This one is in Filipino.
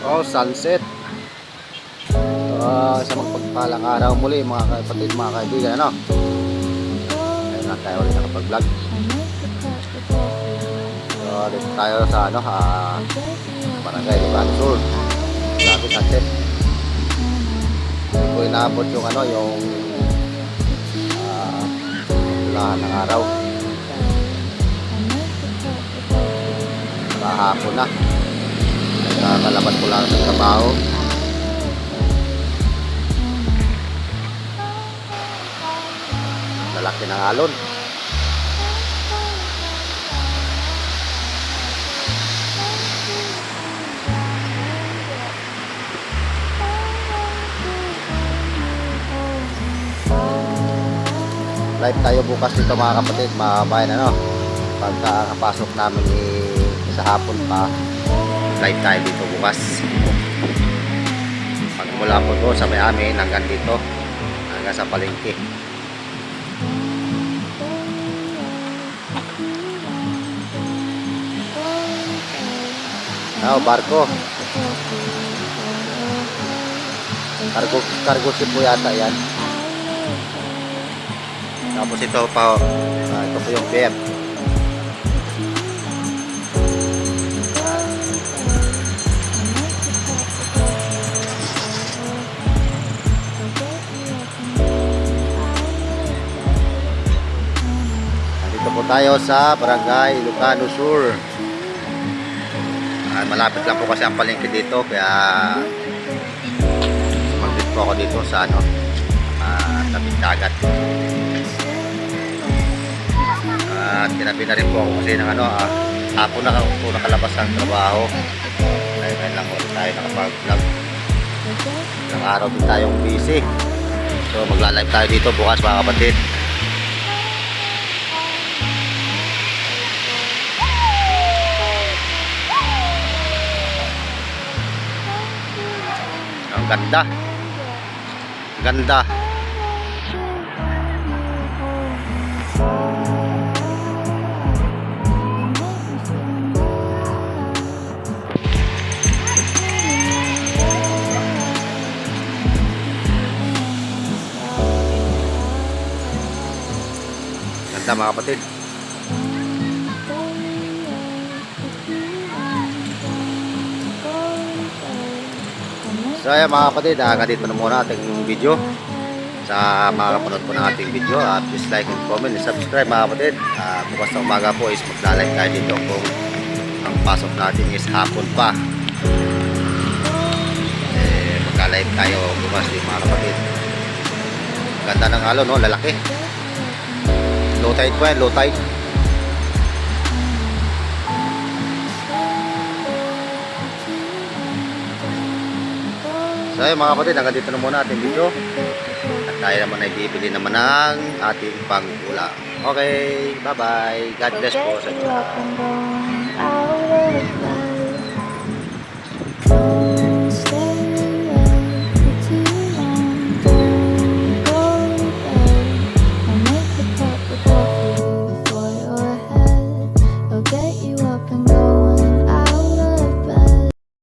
Oh, sunset. Uh, sa magpagpalang araw muli mga kapatid, mga kaibigan, ano? Ayun na tayo ulit nakapag-vlog. So, dito tayo sa ano, ah, Barangay Liban Sur. Grabe sunset. Hindi ko inaabot yung ano, yung ah, lahat ng araw. Kahapon na. Nagkakalaban ko lang sa trabaho. Lalaki ng alon. Live tayo bukas dito mga kapatid, mga bayan ano. Pagka kapasok namin eh, sa hapon pa, live tayo dito bukas. Magmula po doon sa may amin hanggang dito, hanggang sa palengke. Ah, barko. Cargo, cargo ship po yata yan. Tapos ito pa, ah, ito po yung beer. Tayo sa Barangay Lucano Sur. Ah, malapit lang po kasi ang palengke dito kaya mag po ako dito sa ano ah, tabing dagat. At tinabi na rin po ako kasi ng ano ah, hapon na po nakalabas ng trabaho. Dahil ngayon lang ulit tayo nakapag-vlog. Ilang araw din tayong busy. So magla-live tayo dito bukas mga kapatid. Ganda. Ganda. Ganda mga kapatid. So ayan mga kapatid, hanggang dito na muna ating video. Sa mga kapanood po ng ating video, uh, please like and comment and subscribe mga kapatid. Uh, bukas na umaga po is maglalike tayo dito kung ang pasok natin is hapon pa. Eh, magka-live tayo bukas din mga kapatid. Ganda ng alon, no? lalaki. Low tide po yan, low tide. So ayun mga kapatid, hanggang dito na muna ating video. At tayo naman ay bibili naman ng ating pangula. Okay, bye-bye. God bless po sa inyo.